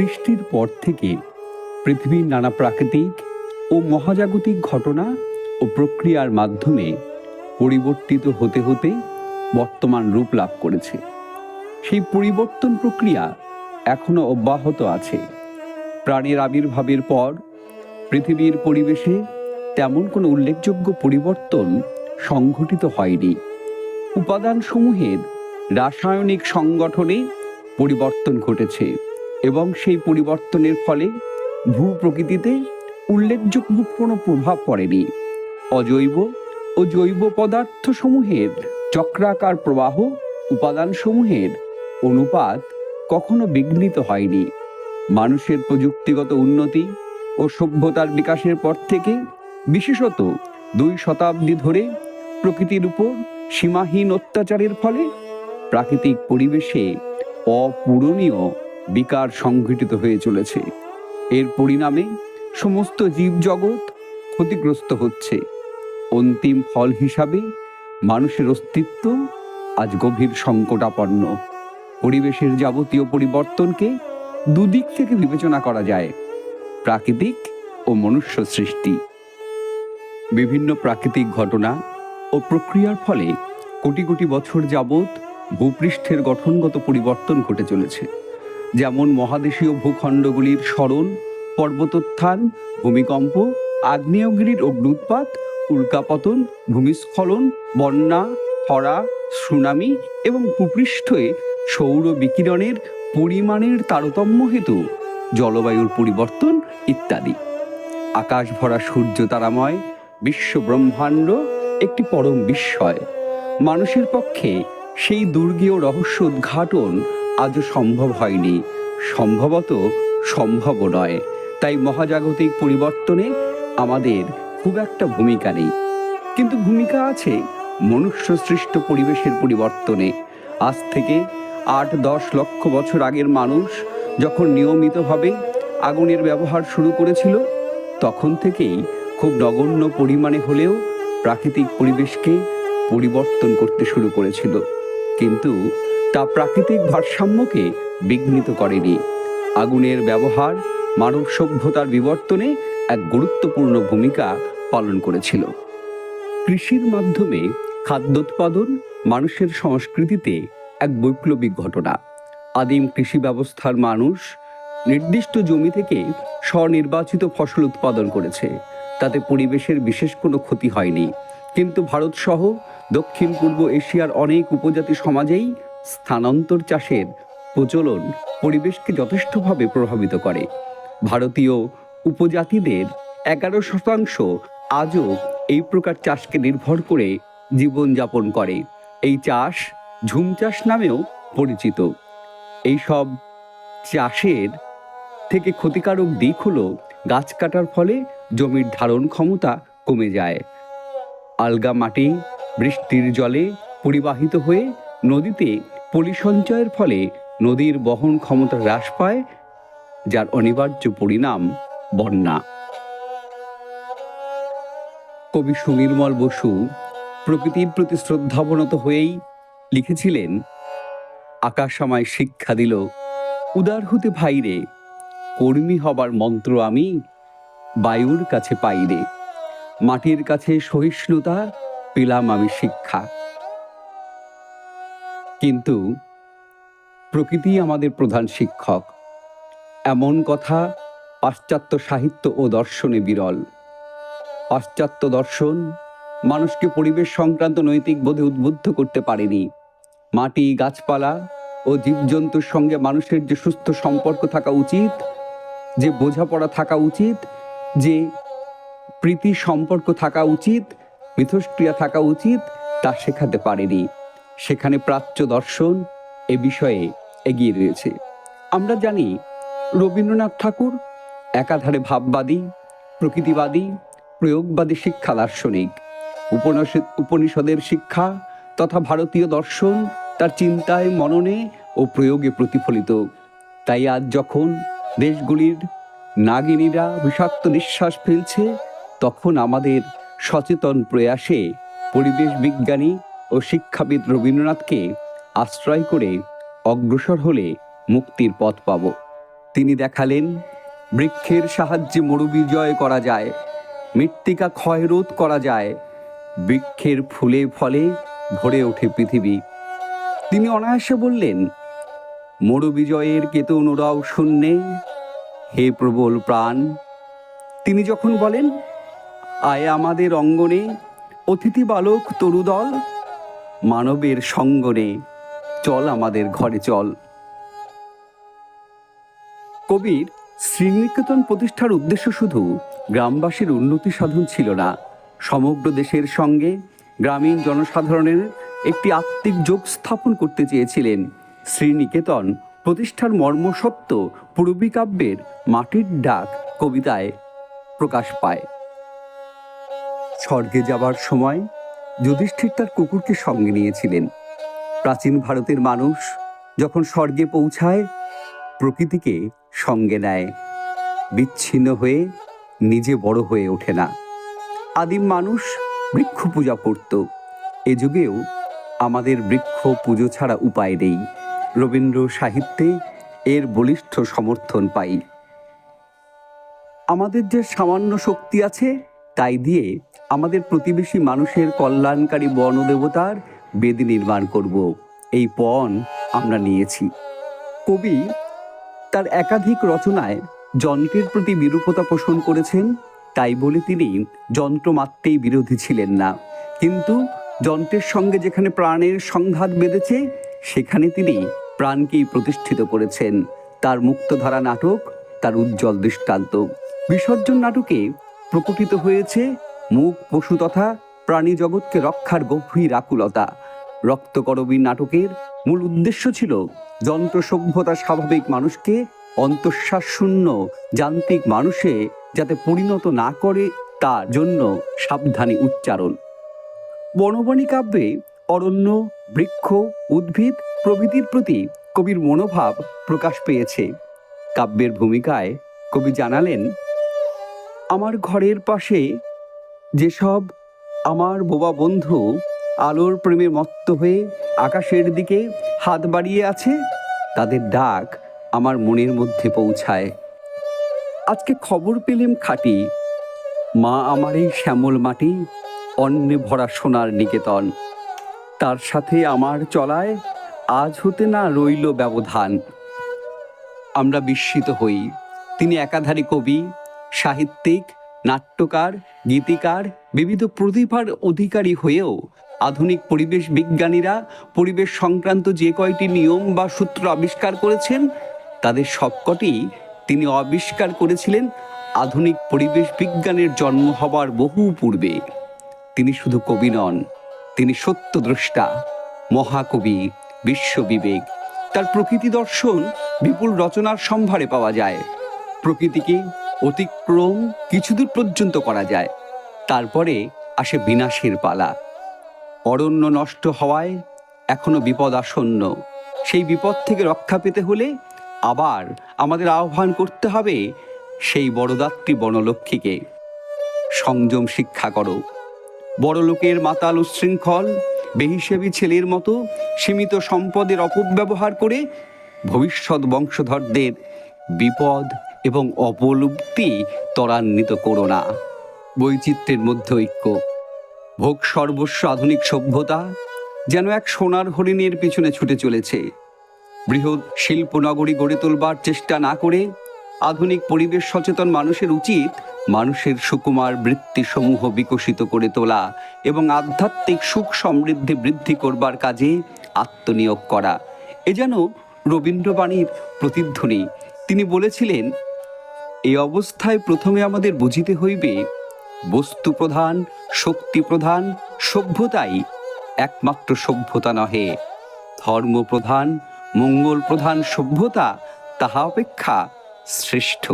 সৃষ্টির পর থেকে পৃথিবীর নানা প্রাকৃতিক ও মহাজাগতিক ঘটনা ও প্রক্রিয়ার মাধ্যমে পরিবর্তিত হতে হতে বর্তমান রূপ লাভ করেছে। সেই পরিবর্তন প্রক্রিয়া এখনও অব্যাহত আছে। প্রাণীর আবির্ভাবের পর পৃথিবীর পরিবেশে তেমন কোনো উল্লেখযোগ্য পরিবর্তন সংঘটিত হয়নি। উপাদানসমূহের রাসায়নিক সংগঠনে পরিবর্তন ঘটেছে। এবং সেই পরিবর্তনের ফলে ভূ প্রকৃতিতে উল্লেখযোগ্য কোনো প্রভাব পড়েনি। অজৈব ও জৈব পদার্থসমূহের চক্রাকার প্রবাহ উপাদানসমূহের অনুপাত কখনো বিঘ্নিত হয়নি। মানুষের প্রযুক্তিগত উন্নতি ও সভ্যতার বিকাশের পর থেকে বিশেষত দুই শতাব্দী ধরে প্রকৃতির উপর সীমাহীন অত্যাচারের ফলে প্রাকৃতিক পরিবেশে অপূরণীয় বিকার সংঘটিত হয়ে চলেছে। এর পরিণামে সমস্ত জীবজগৎ ক্ষতিগ্রস্ত হচ্ছে। অন্তিম ফল হিসাবে মানুষের অস্তিত্ব আজ গভীর সংকটাপন্ন। পরিবেশের যাবতীয় পরিবর্তনকে দুদিক থেকে বিবেচনা করা যায়, প্রাকৃতিক ও মনুষ্য সৃষ্টি। বিভিন্ন প্রাকৃতিক ঘটনা ও প্রক্রিয়ার ফলে কোটি কোটি বছর যাবৎ ভূপৃষ্ঠের গঠনগত পরিবর্তন ঘটে চলেছে। যেমন মহাদেশীয় ভূখণ্ডগুলির স্মরণ, পর্বতোত্থান, ভূমিকম্প, আগ্নেয়গিরির অগ্নুৎপাত উল্কাপতন, ভূমিস্খলন, বন্যা, খরা, সুনামি এবং ভূপৃষ্ঠে সৌর বিকিরণের পরিমাণের তারতম্য হেতু, জলবায়ুর পরিবর্তন ইত্যাদি। আকাশ ভরা সূর্য তারাময়, বিশ্ব ব্রহ্মাণ্ড একটি পরম বিস্ময়। মানুষের পক্ষে সেই দুর্গীয় রহস্য উদ্ঘাটন আজও সম্ভব হয়নি। সম্ভবত সম্ভব নয়। তাই মহাজাগতিক পরিবর্তনে আমাদের খুব একটা ভূমিকা নেই। কিন্তু ভূমিকা আছে মনুষ্য সৃষ্ট পরিবেশের পরিবর্তনে। আজ থেকে আট দশ লক্ষ বছর আগের মানুষ যখন নিয়মিতভাবে আগুনের ব্যবহার শুরু করেছিল, তখন থেকেই খুব নগণ্য পরিমাণে হলেও প্রাকৃতিক পরিবেশকে পরিবর্তন করতে শুরু করেছিল। কিন্তু তা প্রাকৃতিক ভারসাম্যকে বিঘ্নিত করেনি। আগুনের ব্যবহার, মানব সভ্যতার বিবর্তনে এক গুরুত্বপূর্ণ ভূমিকা পালন করেছিল। কৃষির মাধ্যমে খাদ্যোৎপাদন, মানুষের সংস্কৃতিতে এক বৈপ্লবিক ঘটনা। আদিম কৃষি ব্যবস্থার মানুষ নির্দিষ্ট জমি থেকে স্বনির্বাচিত ফসল উৎপাদন করেছে। তাতে পরিবেশের বিশেষ কোনো ক্ষতি হয়নি। কিন্তু ভারত সহ দক্ষিণ পূর্ব এশিয়ার অনেক উপজাতি সমাজেই স্থানান্তর চাষের প্রচলন পরিবেশকে যথেষ্টভাবে প্রভাবিত করে। ভারতীয় উপজাতিদের এগারো শতাংশ আজও এই প্রকার চাষকে নির্ভর করে জীবনযাপন করে। এই চাষ ঝুম চাষ নামেও পরিচিত। এই সব চাষের থেকে ক্ষতিকারক দিক হলো গাছ কাটার ফলে জমির ধারণ ক্ষমতা কমে যায়। আলগা মাটি, বৃষ্টির জলে পরিবাহিত হয়ে নদীতে পলি সঞ্চয়ের ফলে নদীর বহন ক্ষমতা হ্রাস পায়, যার অনিবার্য পরিণাম বন্যা। কবি সুনির্মল বসু প্রকৃতির প্রতি শ্রদ্ধাবনত হয়েই লিখেছিলেন আকাশ আমায় শিক্ষা দিল, উদার হতে ভাইরে, কর্মী হবার মন্ত্র আমি বায়ুর কাছে পাইরে মাটির কাছে সহিষ্ণুতা, পেলাম আমি শিক্ষা। কিন্তু প্রকৃতি আমাদের প্রধান শিক্ষক। এমন কথা পাশ্চাত্য সাহিত্য ও দর্শনে বিরল। পাশ্চাত্য দর্শন মানুষকে পরিবেশ সংক্রান্ত নৈতিক বোধে উদ্বুদ্ধ করতে পারেনি। মাটি, গাছপালা ও জীবজন্তুর সঙ্গে মানুষের যে সুস্থ সম্পর্ক থাকা উচিত, যে বোঝাপড়া থাকা উচিত, যে প্রীতি সম্পর্ক থাকা উচিত, মিথস্ক্রিয়া থাকা উচিত, তা শেখাতে পারেনি। সেখানে প্রাচ্য দর্শন এ বিষয়ে এগিয়ে রয়েছে। আমরা জানি রবীন্দ্রনাথ ঠাকুর একাধারে ভাববাদী, প্রকৃতিবাদী, প্রয়োগবাদী শিক্ষা দার্শনিক। উপনিষদ উপনিষদের শিক্ষা তথা ভারতীয় দর্শন তার চিন্তায়, মননে ও প্রয়োগে প্রতিফলিত। তাই আজ যখন দেশগুলির নাগিনীরা বিষাক্ত নিঃশ্বাস ফেলছে, তখন আমাদের সচেতন প্রয়াসে পরিবেশ বিজ্ঞানী ও শিক্ষাবিদ রবীন্দ্রনাথকে আশ্রয় করে অগ্রসর হলে মুক্তির পথ পাব। তিনি দেখালেন, বৃক্ষের সাহায্যে মরুবিজয় করা যায়, মৃত্তিকা ক্ষয়রোধ করা যায়, বৃক্ষের ফুলে ফলে ভরে ওঠে পৃথিবী। তিনি অনায়াসে বললেন, মরুবিজয়ের কেতন ওরাও শূন্যে, হে প্রবল প্রাণ। তিনি যখন বলেন, আয় আমাদের অঙ্গনে, অতিথি বালক তরুদল মানবের সঙ্গনে চল আমাদের ঘরে চল। কবির শ্রীনিকেতন প্রতিষ্ঠার উদ্দেশ্য শুধু গ্রামবাসীর উন্নতি সাধন ছিল না। সমগ্র দেশের সঙ্গে গ্রামীণ জনসাধারণের একটি আত্মিক যোগ স্থাপন করতে চেয়েছিলেন শ্রীনিকেতন প্রতিষ্ঠার মর্মসত্ব পূর্বী কাব্যের মাটির ডাক কবিতায় প্রকাশ পায়। স্বর্গে যাবার সময় যুধিষ্ঠির তার কুকুরকে সঙ্গে নিয়েছিলেন। প্রাচীন ভারতের মানুষ যখন স্বর্গে পৌঁছায়, প্রকৃতিকে সঙ্গে নেয়। বিচ্ছিন্ন হয়ে নিজে বড় হয়ে ওঠে না। আদিম মানুষ বৃক্ষ পূজা করত। এ যুগেও আমাদের বৃক্ষ পুজো ছাড়া উপায় নেই। রবীন্দ্র সাহিত্যে এর বলিষ্ঠ সমর্থন পাই। আমাদের যে সামান্য শক্তি আছে, তাই দিয়ে আমাদের প্রতিবেশী মানুষের কল্যাণকারী বনদেবতার বেদি নির্মাণ করব। এই পণ আমরা নিয়েছি। কবি তার একাধিক রচনায় যন্ত্রের প্রতি বিরূপতা পোষণ করেছেন, তাই বলে তিনি যন্ত্রমাত্রেই বিরোধী ছিলেন না। কিন্তু যন্ত্রের সঙ্গে যেখানে প্রাণের সংঘাত বেঁধেছে, সেখানে তিনি প্রাণকেই প্রতিষ্ঠিত করেছেন। তার মুক্তধারা নাটক, তার উজ্জ্বল দৃষ্টান্ত। বিসর্জন নাটকে প্রকটিত হয়েছে মুখ, পশু তথা প্রাণী জগৎকে রক্ষার গভীর আকুলতা। রক্তকরবী নাটকের মূল উদ্দেশ্য ছিল যন্ত্র সভ্যতা স্বাভাবিক মানুষকে অন্তঃশ্বাস শূন্য যান্ত্রিক মানুষে যাতে পরিণত না করে তার জন্য সাবধানী উচ্চারণ। বনবাণী কাব্যে অরণ্য, বৃক্ষ, উদ্ভিদ প্রভৃতির প্রতি কবির মনোভাব প্রকাশ পেয়েছে। কাব্যের ভূমিকায় কবি জানালেন, আমার ঘরের পাশে যেসব আমার বোবা বন্ধু আলোর প্রেমে মত্ত হয়ে আকাশের দিকে হাত বাড়িয়ে আছে, তাদের ডাক আমার মনের মধ্যে পৌঁছায়। আজকে খবর পেলেম খাটি। মা আমার এই শ্যামল মাটি, অন্নে ভরা সোনার নিকেতন। তার সাথে আমার চলায় আজ হতে না রইল ব্যবধান। আমরা বিস্মিত হই। তিনি একাধারী কবি, সাহিত্যিক নাট্যকার, গীতিকার, বিবিধ প্রতিভার অধিকারী হয়েও আধুনিক পরিবেশ বিজ্ঞানীরা, পরিবেশ সংক্রান্ত যে কয়টি নিয়ম বা সূত্র আবিষ্কার করেছেন, তাদের সবকটি তিনি আবিষ্কার করেছিলেন আধুনিক পরিবেশ বিজ্ঞানের জন্ম হবার বহু পূর্বে। তিনি শুধু কবি নন, তিনি সত্যদ্রষ্টা, মহাকবি, বিশ্ববিবেক। তার প্রকৃতি দর্শন বিপুল রচনার সম্ভারে পাওয়া যায়। প্রকৃতিকে অতিক্রম কিছুদূর পর্যন্ত করা যায়। তারপরে আসে বিনাশের পালা। অরণ্য নষ্ট হওয়ায় এখনও বিপদ আসন্ন। সেই বিপদ থেকে রক্ষা পেতে হলে আবার আমাদের আহ্বান করতে হবে সেই বড়দাত্রী বনলক্ষ্মীকে। সংযম শিক্ষা করো। বড়লোকের মাতাল উচ্ছৃঙ্খল বেহিসেবি ছেলের মতো সীমিত সম্পদের অপব্যবহার করে ভবিষ্যৎ বংশধরদের বিপদ এবং অপলব্ধি ত্বরান্বিত করো না। বৈচিত্র্যের মধ্যে ঐক্য। ভোগ সর্বস্ব আধুনিক সভ্যতা যেন এক সোনার হরিণের পিছনে ছুটে চলেছে। বৃহৎ শিল্পনগরী গড়ে তোলবার চেষ্টা না করে আধুনিক পরিবেশ সচেতন মানুষের উচিত মানুষের সুকুমার বৃত্তিসমূহ বিকশিত করে তোলা এবং আধ্যাত্মিক সুখ সমৃদ্ধি বৃদ্ধি করবার কাজে আত্মনিয়োগ করা। এ যেন রবীন্দ্রবাণীর প্রতিধ্বনি। তিনি বলেছিলেন এই অবস্থায় প্রথমে আমাদের বুঝিতে হইবে, বস্তু প্রধান, শক্তি প্রধান, সভ্যতাই একমাত্র সভ্যতা নহে। ধর্ম প্রধান, মঙ্গল প্রধান সভ্যতা, তাহা অপেক্ষা শ্রেষ্ঠ।